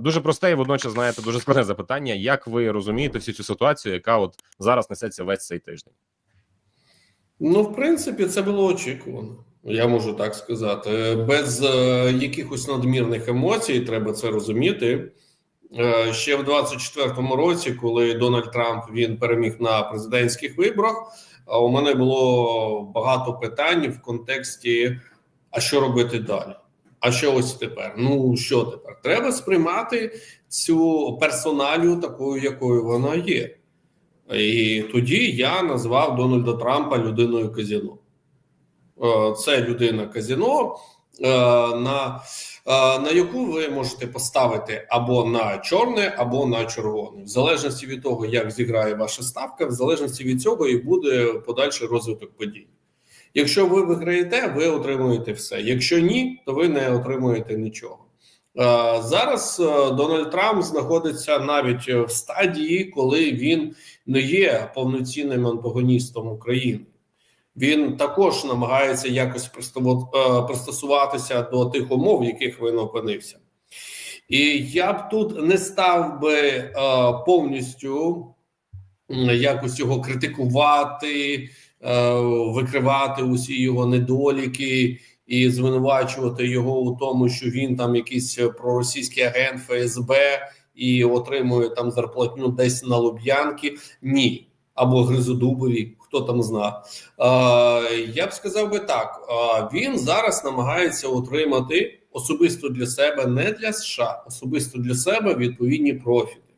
Дуже просте і водночас знаєте дуже складне запитання. Як ви розумієте всю цю ситуацію, яка от зараз несеться весь цей тиждень? Ну, в принципі, це було очікувано. Я можу так сказати. Без е, якихось надмірних емоцій треба це розуміти. Е, ще в 24-му році, коли Дональд Трамп він переміг на президентських виборах, у мене було багато питань в контексті: а що робити далі? А що ось тепер? Ну що тепер? Треба сприймати цю персоналію такою, якою вона є. І тоді я назвав Дональда Трампа людиною казіно. Е, Це людина казіно, е, на, е, на яку ви можете поставити або на чорне, або на червоне, в залежності від того, як зіграє ваша ставка, в залежності від цього і буде подальший розвиток подій. Якщо ви виграєте, ви отримуєте все. Якщо ні, то ви не отримуєте нічого. Е, Зараз е, Дональд Трамп знаходиться навіть в стадії, коли він не є повноцінним антагоністом України. Він також намагається якось е, пристосуватися до тих умов, в яких він опинився. І я б тут не став би повністю якось його критикувати, викривати усі його недоліки і звинувачувати його у тому, що він там якийсь проросійський агент ФСБ і отримує там зарплатню десь на Луб'янки. Ні, або Гризодубові, хто там зна. Е, я б сказав би так: е, він зараз намагається отримати особисто для себе, не для США, особисто для себе відповідні профіти.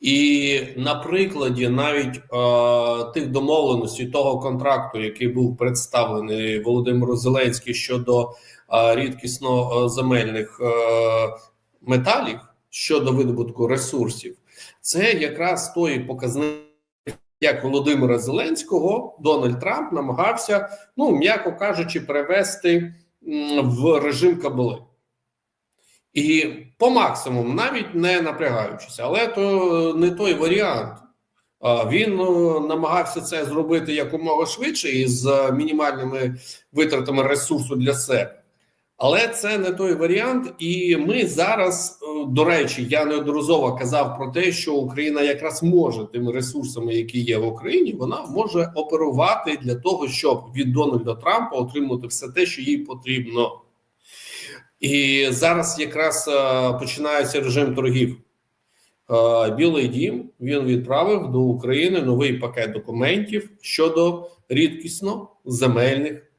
І на прикладі навіть е, тих домовленостей того контракту, який був представлений Володимиру Зеленським щодо е, рідкісно е, земельних е, металів щодо видобутку ресурсів, це якраз той показник, як Володимира Зеленського Дональд Трамп намагався, ну м'яко кажучи, перевести в режим кабели. І по максимуму, навіть не напрягаючись, але то не той варіант. Він е, намагався це зробити якомога швидше і з мінімальними витратами ресурсу для себе. Але це не той варіант, і ми зараз, е, до речі, я неодноразово казав про те, що Україна якраз може тими ресурсами, які є в Україні, вона може оперувати для того, щоб від Дональда Трампа отримати все те, що їй потрібно. І зараз якраз е, починається режим торгів. Е, Білий дім він відправив до України новий пакет документів щодо рідкісно земельних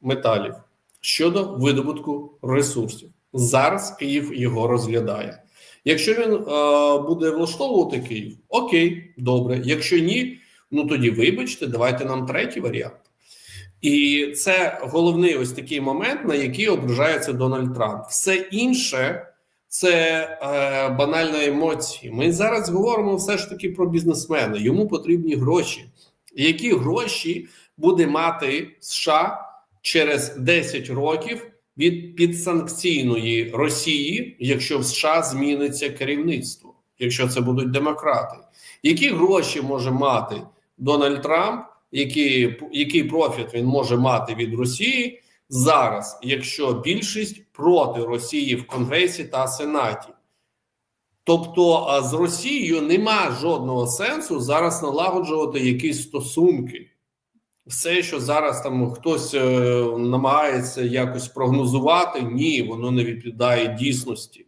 металів, щодо видобутку ресурсів. Зараз Київ його розглядає. Якщо він е, буде влаштовувати Київ, окей, добре. Якщо ні, ну тоді вибачте, давайте нам третій варіант. І це головний ось такий момент, на який ображається Дональд Трамп. Все інше це е, банальні емоції. Ми зараз говоримо все ж таки про бізнесмена. Йому потрібні гроші. Які гроші буде мати США через 10 років від підсанкційної Росії, якщо в США зміниться керівництво, якщо це будуть демократи? Які гроші може мати Дональд Трамп? Який, який профіт він може мати від Росії зараз, якщо більшість проти Росії в Конгресі та Сенаті. Тобто з Росією нема жодного сенсу зараз налагоджувати якісь стосунки. Все, що зараз там хтось е, намагається якось прогнозувати, ні, воно не відповідає дійсності.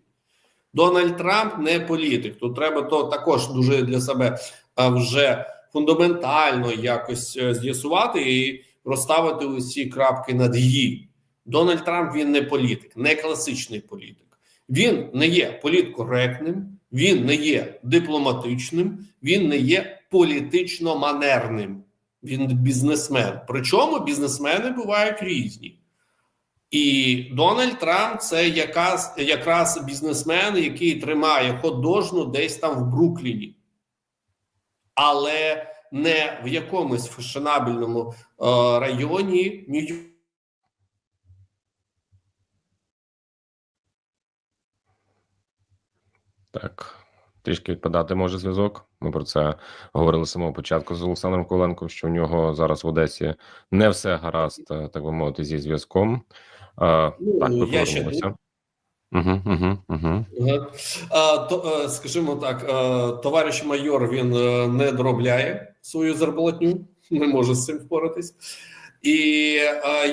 Дональд Трамп не політик. Тут треба то також дуже для себе вже фундаментально якось е, з'ясувати і розставити усі крапки над «і». Дональд Трамп він не політик, не класичний політик. Він не є політкоректним, він не є дипломатичним, він не є політично манерним. Він бізнесмен. Причому бізнесмени бувають різні. І Дональд Трамп це якраз, якраз бізнесмен, який тримає ходожну десь там в Брукліні але не в якомусь фешенабельному е, районі нью Так, трішки відпадати може зв'язок. Ми про це говорили з самого початку з Олександром Коленком, що у нього зараз в Одесі не все гаразд, е, так би мовити, зі зв'язком. Е, Ну, так, я ще. Е, скажімо так, е, товариш майор він е, не доробляє свою зарплатню, не може з цим впоратись. І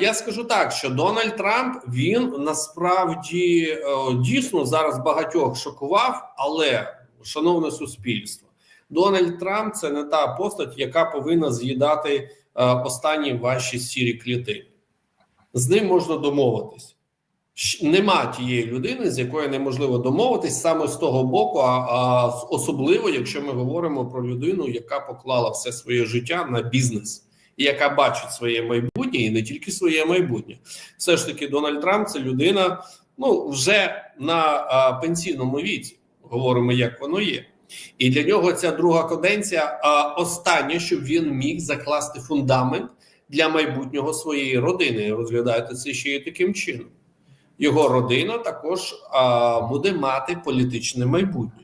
я скажу так, що Дональд Трамп він насправді дійсно зараз багатьох шокував, але шановне суспільство, Дональд Трамп це не та постать, яка повинна з'їдати е, останні ваші сірі клітини. З ним можна домовитись. Нема тієї людини, з якою неможливо домовитись саме з того боку, а, а особливо, якщо ми говоримо про людину, яка поклала все своє життя на бізнес, і яка бачить своє майбутнє, і не тільки своє майбутнє. Все ж таки, Дональд Трамп це людина, ну вже на а, пенсійному віці. Говоримо, як воно є. І для нього ця друга каденція а, остання, щоб він міг закласти фундамент для майбутнього своєї родини. Розглядаєте це ще і таким чином. Його родина також а, буде мати політичне майбутнє,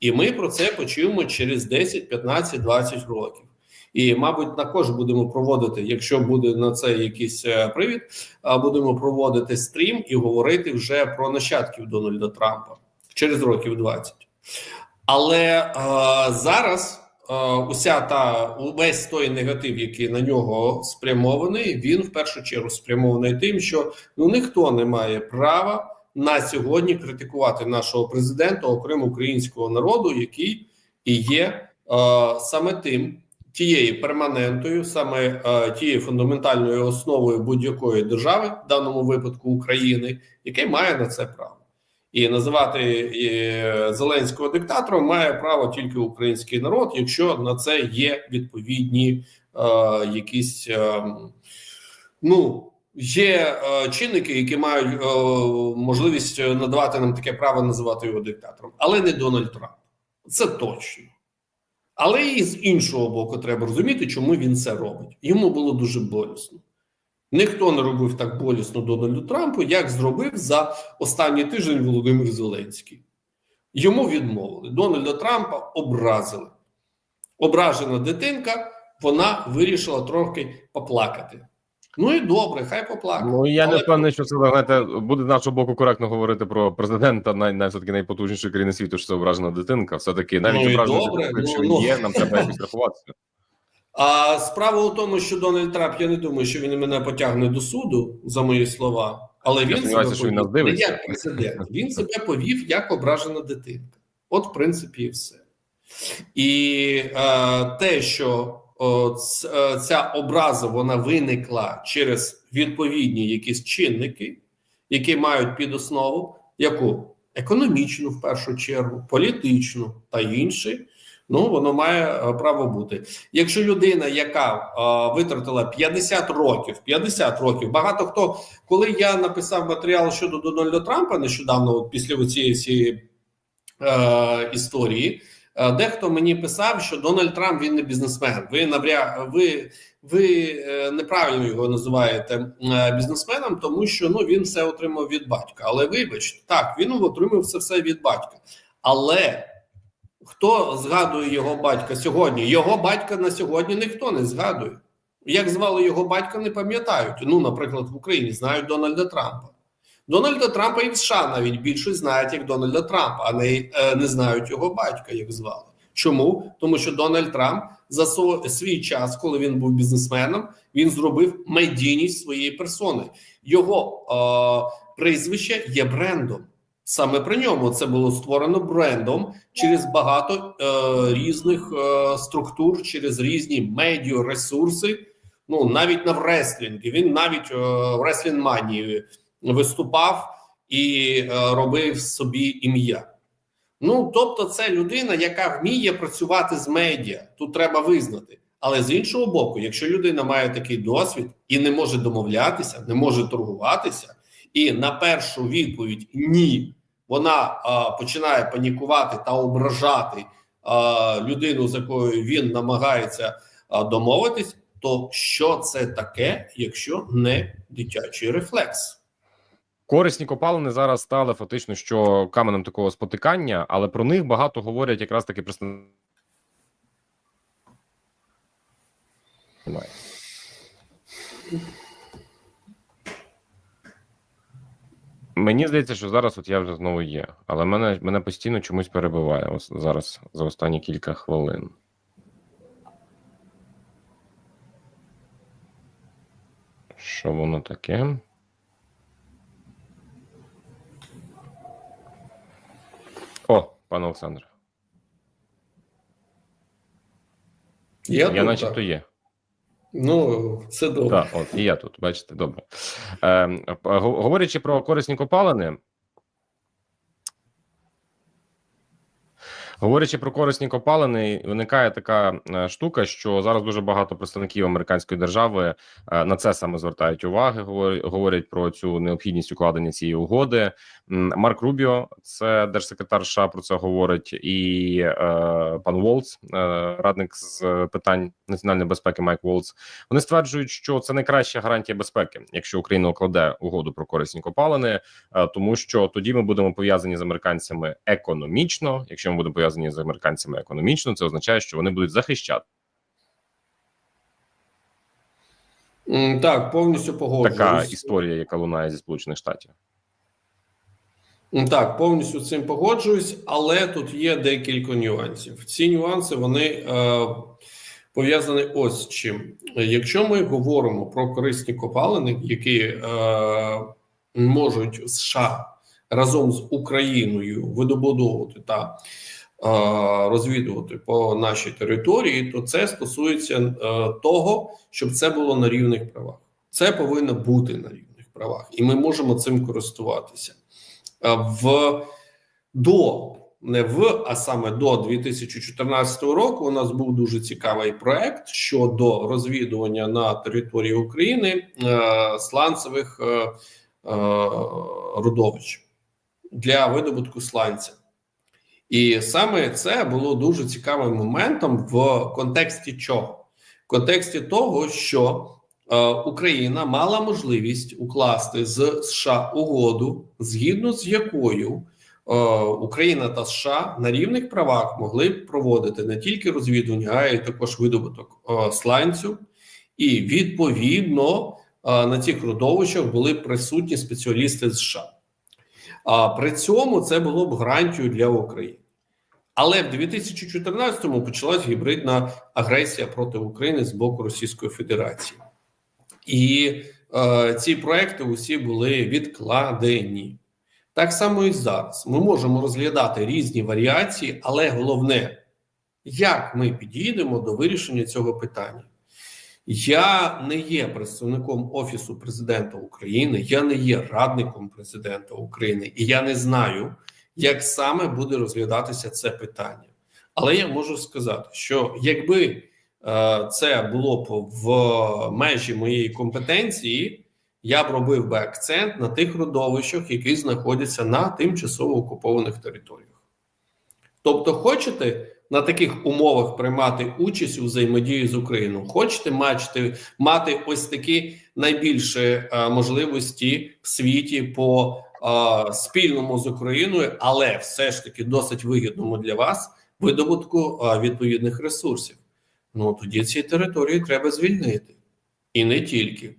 і ми про це почуємо через 10, 15, 20 років. І, мабуть, також будемо проводити, якщо буде на це якийсь е, привід, будемо проводити стрім і говорити вже про нащадків Дональда Трампа через років 20. Але е, зараз уся та увесь той негатив, який на нього спрямований, він в першу чергу спрямований тим, що ну ніхто не має права на сьогодні критикувати нашого президента, окрім українського народу, який і є е, саме тим. Тією перманентою, саме е, тією фундаментальною основою будь-якої держави, в даному випадку України, яке має на це право. І називати е, Зеленського диктатором має право тільки український народ, якщо на це є відповідні е, якісь е, ну. Є е, чинники, які мають е, можливість надавати нам таке право називати його диктатором, але не Дональд Трамп. Це точно. Але і з іншого боку, треба розуміти, чому він це робить. Йому було дуже болісно. Ніхто не робив так болісно Дональду Трампу, як зробив за останній тиждень Володимир Зеленський. Йому відмовили. Дональда Трампа образили. Ображена дитинка, вона вирішила трохи поплакати. Ну і добре, хай поплакає. Ну я не впевнений, що це знаєте, буде з нашого боку коректно говорити про президента най, най все таки найпотужнішої країни світу, що це ображена дитинка. Все таки навіть Ну, ображена добре, дитинка, якщо ну, він ну. є, нам треба якось рахуватися. А справа у тому, що Дональд Трамп, я не думаю, що він мене потягне до суду за мої слова, але Я він себе що він нас повів не дивиться. як президент. Він себе повів як ображена дитинка. От, в принципі, і все. І е, те, що о, ц- е, ця образа вона виникла через відповідні якісь чинники, які мають під основу яку економічну в першу чергу, політичну та інші. Ну, воно має е, право бути. Якщо людина, яка е, витратила 50 років, 50 років, багато хто, коли я написав матеріал щодо Дональда Трампа нещодавно, от після цієї всієї е, історії, е, дехто мені писав, що Дональд Трамп він не бізнесмен. Ви навря ви, ви неправильно його називаєте бізнесменом, тому що ну він все отримав від батька. Але вибачте, так він отримав це все від батька. Але хто згадує його батька сьогодні? Його батька на сьогодні ніхто не згадує. Як звали його батька, не пам'ятають. Ну, наприклад, в Україні знають Дональда Трампа. Дональда Трампа і в США навіть більше знають як Дональда Трампа, а не, е, не знають його батька, як звали. Чому? Тому що Дональд Трамп за свій час, коли він був бізнесменом, він зробив медійність своєї персони. Його е, прізвище є брендом. Саме при ньому це було створено брендом через багато е, різних е, структур, через різні медіа ресурси. Ну навіть на вреслінгі. Він навіть е, в реслінманії виступав і е, робив собі ім'я. Ну тобто, це людина, яка вміє працювати з медіа. Тут треба визнати. Але з іншого боку, якщо людина має такий досвід і не може домовлятися, не може торгуватися, і на першу відповідь ні, вона а, починає панікувати та ображати а, людину, з якою він намагається а, домовитись, то що це таке, якщо не дитячий рефлекс? Корисні копалини зараз стали фактично що каменем такого спотикання, але про них багато говорять якраз таки представники. Мені здається, що зараз от я вже знову є, але мене, мене постійно чомусь перебиває ось зараз за останні кілька хвилин. Що воно таке? О, пане Олександре, Я, я, начебто є. Ну, це добре. Так, от і я тут, бачите, добре. Е, говорячи про корисні копалини. Говорячи про корисні копалини, виникає така е, штука, що зараз дуже багато представників американської держави е, на це саме звертають уваги. говор- Говорять про цю необхідність укладення цієї угоди. Марк Рубіо, це держсекретар США, про це говорить, і е, пан Волц, е, радник з питань національної безпеки Майк Волц. Вони стверджують, що це найкраща гарантія безпеки, якщо Україна укладе угоду про корисні копалини, е, тому що тоді ми будемо пов'язані з американцями економічно. Якщо ми будемо пов'язані з американцями економічно, це означає, що вони будуть захищати Так, повністю погоджуюсь. така історія, яка лунає зі сполучених штатів. Так, повністю з цим погоджуюсь, але тут є декілька нюансів. Ці нюанси вони е, пов'язані ось з чим. Якщо ми говоримо про корисні копалини, які е, можуть США разом з Україною видобудовувати та розвідувати по нашій території, то це стосується е, того, щоб це було на рівних правах. Це повинно бути на рівних правах, і ми можемо цим користуватися. Е, в до не в, а саме до 2014 року у нас був дуже цікавий проект щодо розвідування на території України е, сланцевих е, е, родовищ для видобутку сланця. І саме це було дуже цікавим моментом в контексті чого? В контексті того, що е, Україна мала можливість укласти з США угоду, згідно з якою е, Україна та США на рівних правах могли б проводити не тільки розвідування, а й також видобуток е, сланцю, і відповідно е, на цих родовищах були присутні спеціалісти з США. А при цьому це було б гарантією для України. Але в 2014-му почалась гібридна агресія проти України з боку Російської Федерації, і е, ці проекти усі були відкладені. Так само і зараз. Ми можемо розглядати різні варіації, але головне, як ми підійдемо до вирішення цього питання. Я не є представником Офісу президента України, я не є радником президента України, і я не знаю, як саме буде розглядатися це питання. Але я можу сказати, що якби е, це було б в межі моєї компетенції, я б робив би акцент на тих родовищах, які знаходяться на тимчасово окупованих територіях. Тобто, хочете на таких умовах приймати участь у взаємодії з Україною, хочете мати, мати ось такі найбільші е, можливості в світі по е, спільному з Україною, але все ж таки досить вигідному для вас видобутку е, відповідних ресурсів. Ну тоді ці території треба звільнити, і не тільки.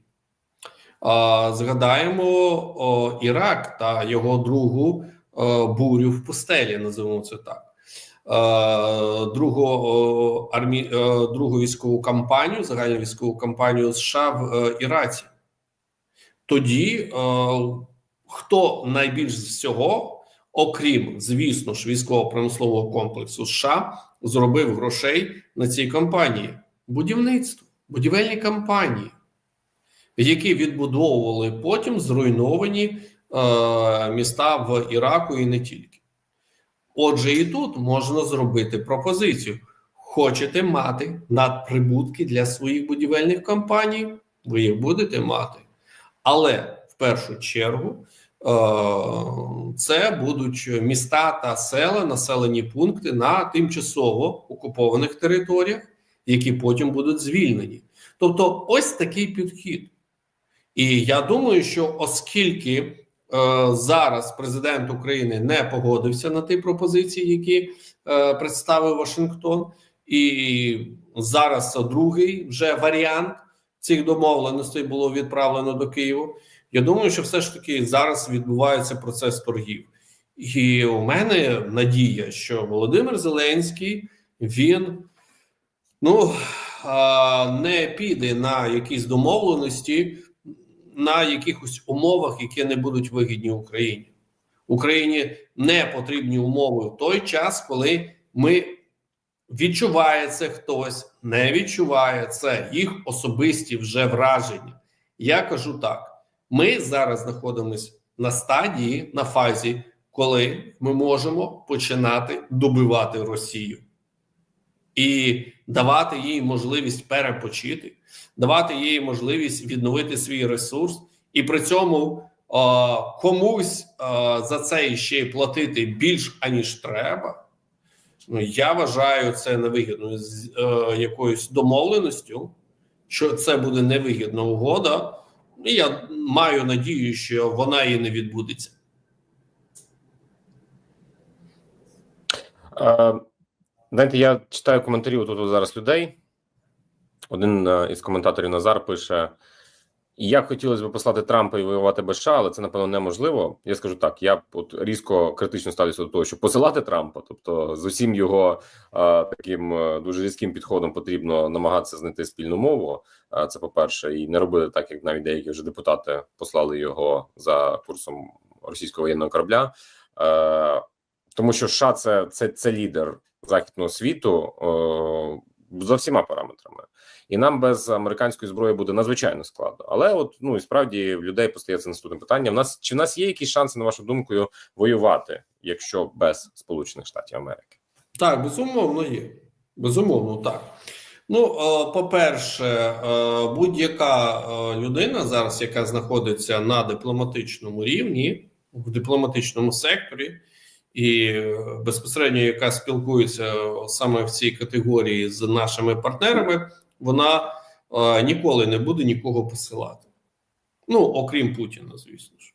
А, Згадаємо о, Ірак та його другу о, бурю в пустелі, називаємо це так. Е, Другу армі, е, другу військову кампанію, загальну військову кампанію США в е, Іраці. Тоді хто найбільш всього, окрім, звісно ж, військово-промислового комплексу США, зробив грошей на цій кампанії? Будівництво, будівельні кампанії які відбудовували потім зруйновані міста в Іраку і не тільки. Отже, і тут можна зробити пропозицію: хочете мати надприбутки для своїх будівельних компаній, ви їх будете мати. Але в першу чергу е, це будуть міста та села, населені пункти на тимчасово окупованих територіях, які потім будуть звільнені. Тобто, ось такий підхід. І я думаю, що оскільки зараз президент України не погодився на ті пропозиції, які е, представив Вашингтон, і зараз другий вже варіант цих домовленостей було відправлено до Києва. Я думаю, що все ж таки зараз відбувається процес торгів. І у мене надія, що Володимир Зеленський він ну не піде на якісь домовленості на якихось умовах, які не будуть вигідні Україні. Україні не потрібні умови в той час, коли ми відчуває це хтось, не відчуває це їх особисті вже враження. Я кажу так: ми зараз знаходимося на стадії, на фазі, коли ми можемо починати добивати Росію і давати їй можливість перепочити, давати їй можливість відновити свій ресурс, і при цьому а, комусь а, за це ще й платити більш аніж треба. Ну, я вважаю це невигідною з е, якоюсь домовленістю, що це буде невигідна угода. І я маю надію, що вона і не відбудеться. Е, Знаєте, я читаю коментарі тут зараз людей. Один е, із коментаторів Назар пише: як хотілося б послати Трампа і воювати без США, але це напевно неможливо. Я скажу так: я от різко критично ставлюся до того, що посилати Трампа, тобто з усім його е, таким е, дуже різким підходом потрібно намагатися знайти спільну мову. Е, це по-перше, і не робити так, як навіть деякі вже депутати послали його за курсом російського воєнного корабля. Е, тому що США це, це, це лідер західного світу е, за всіма параметрами, і нам без американської зброї буде надзвичайно складно. Але от ну і справді в людей постається наступне питання: в нас чи в нас є якісь шанси, на вашу думку, воювати, якщо без Сполучених Штатів Америки? Так, безумовно, є. Безумовно, так. Ну, е, по-перше, е, будь-яка е, людина зараз, яка знаходиться на дипломатичному рівні, в дипломатичному секторі, і е, безпосередньо яка спілкується саме в цій категорії з нашими партнерами, вона е, ніколи не буде нікого посилати. Ну, окрім Путіна, звісно ж.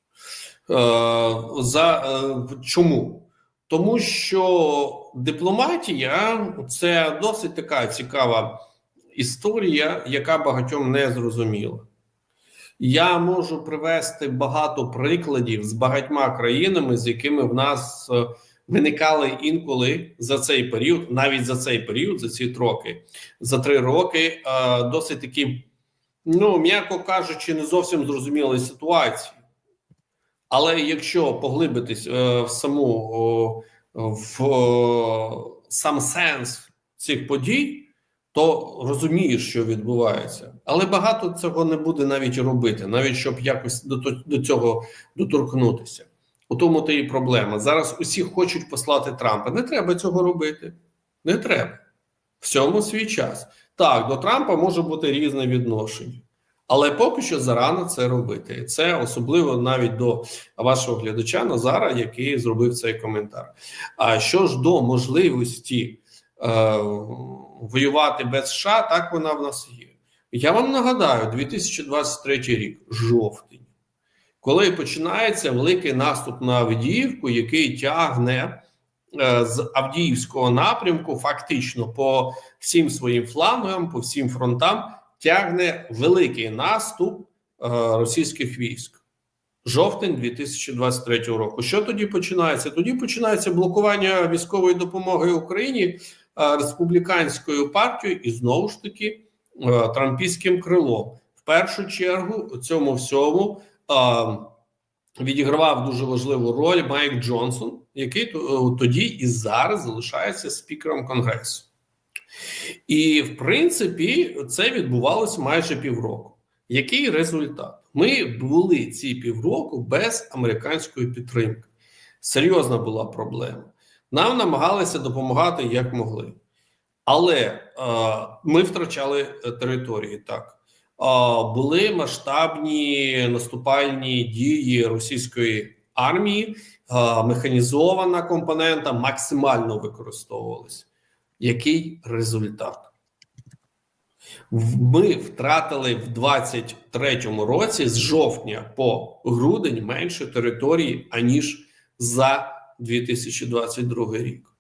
Е, за, е, чому? Тому що дипломатія це досить така цікава історія, яка багатьом не зрозуміла. Я можу привести багато прикладів з багатьма країнами, з якими в нас е, виникали інколи за цей період, навіть за цей період, за ці роки, за три роки, е, досить такі, ну м'яко кажучи, не зовсім зрозумілі ситуації. Але якщо поглибитись е, в саму в сам сенс цих подій, то розумієш, що відбувається, але багато цього не буде навіть робити, навіть щоб якось до, до цього доторкнутися. У тому то і проблема. Зараз усі хочуть послати Трампа. Не треба цього робити. Не треба. В цьому свій час. Так, до Трампа може бути різне відношення. Але поки що зарано це робити. Це особливо навіть до вашого глядача Назара, який зробив цей коментар. А що ж до можливості воювати без США, так вона в нас є. Я вам нагадаю, 2023 рік, жовтень, коли починається великий наступ на Авдіївку, який тягне е, з Авдіївського напрямку, фактично по всім своїм флангам, по всім фронтам, тягне великий наступ е, російських військ. Жовтень 2023 року. Що тоді починається? Тоді починається блокування військової допомоги Україні е, республіканською партією і знову ж таки е, трампійським крилом. В першу чергу у цьому всьому е, відігравав дуже важливу роль Майк Джонсон, який е, тоді і зараз залишається спікером конгресу. І в принципі це відбувалося майже півроку. Який результат? Ми були ці півроку без американської підтримки. Серйозна була проблема. Нам намагалися допомагати як могли, але е, ми втрачали території. Так е, були масштабні наступальні дії російської армії, е, механізована компонента максимально використовувалася. Який результат? Ми втратили в 23-му році з жовтня по грудень менше території, аніж за 2022 рік.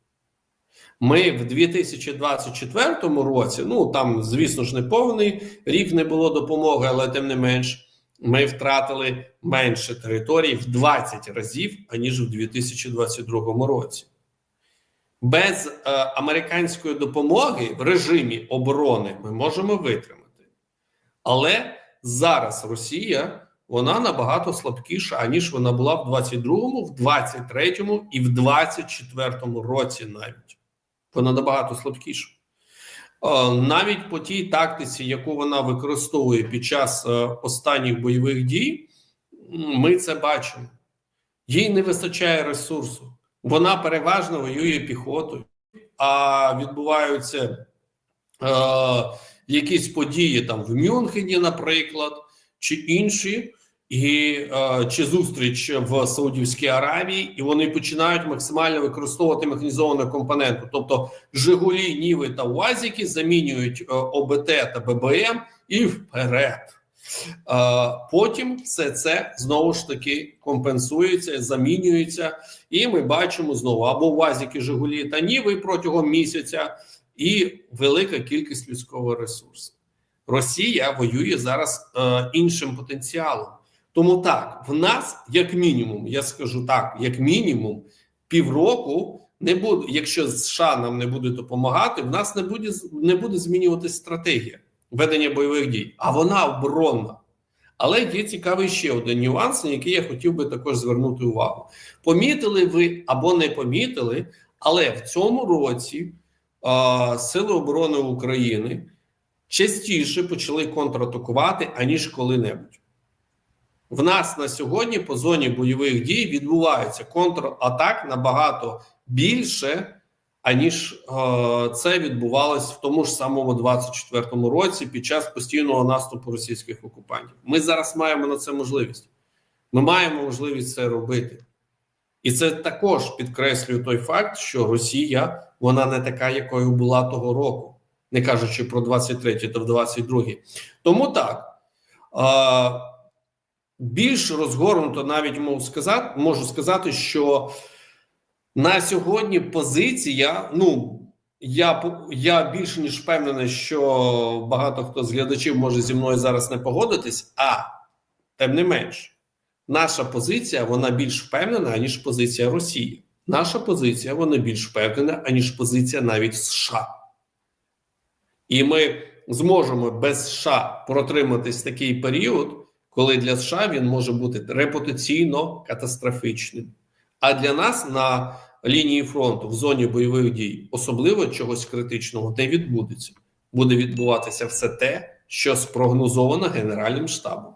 Ми в 2024 році, ну там, звісно ж, не повний рік не було допомоги, але тим не менш, ми втратили менше територій в 20 разів, аніж в 2022 році. Без е, американської допомоги в режимі оборони ми можемо витримати. Але зараз Росія вона набагато слабкіша, аніж вона була в 22-му, в 23-му і в 24-му році навіть. Вона набагато слабкіша. Е, Навіть по тій тактиці, яку вона використовує під час е, останніх бойових дій, ми це бачимо. Їй не вистачає ресурсу. Вона переважно воює піхотою, а відбуваються е, якісь події там в Мюнхені, наприклад, чи інші, і е, чи зустріч в Саудівській Аравії, і вони починають максимально використовувати механізовану компоненту. Тобто Жигулі, Ніви та УАЗіки замінюють е, ОБТ та ББМ і вперед. Е, Потім все це знову ж таки компенсується, замінюється, і ми бачимо знову або УАЗіки, Жигулі та Ніви протягом місяця, і велика кількість людського ресурсу. Росія воює зараз е, іншим потенціалом. Тому так, в нас, як мінімум, я скажу так, як мінімум, півроку не буде, якщо США нам не буде допомагати, в нас не буде не буде змінюватися стратегія ведення бойових дій, а вона оборонна. Але є цікавий ще один нюанс, на який я хотів би також звернути увагу. Помітили ви або не помітили, але в цьому році а, Сили оборони України частіше почали контратакувати, аніж коли-небудь. В нас на сьогодні по зоні бойових дій відбувається контратак набагато більше, аніж е, це відбувалось в тому ж самому 24-му році під час постійного наступу російських окупантів. Ми зараз маємо на це можливість. Ми маємо можливість це робити. І це також підкреслює той факт, що Росія вона не така, якою була того року, не кажучи про 23 та 22. Тому так. Більш розгорнуто навіть можу сказати, можу сказати, що на сьогодні позиція. Ну я я більше ніж впевнений, що багато хто з глядачів може зі мною зараз не погодитись, а тим не менш, наша позиція вона більш впевнена, аніж позиція Росії. Наша позиція вона більш впевнена, аніж позиція навіть США. І ми зможемо без США протриматись такий період, коли для США він може бути репутаційно катастрофічним. А для нас на лінії фронту в зоні бойових дій особливо чогось критичного не відбудеться. Буде відбуватися все те, що спрогнозовано Генеральним штабом.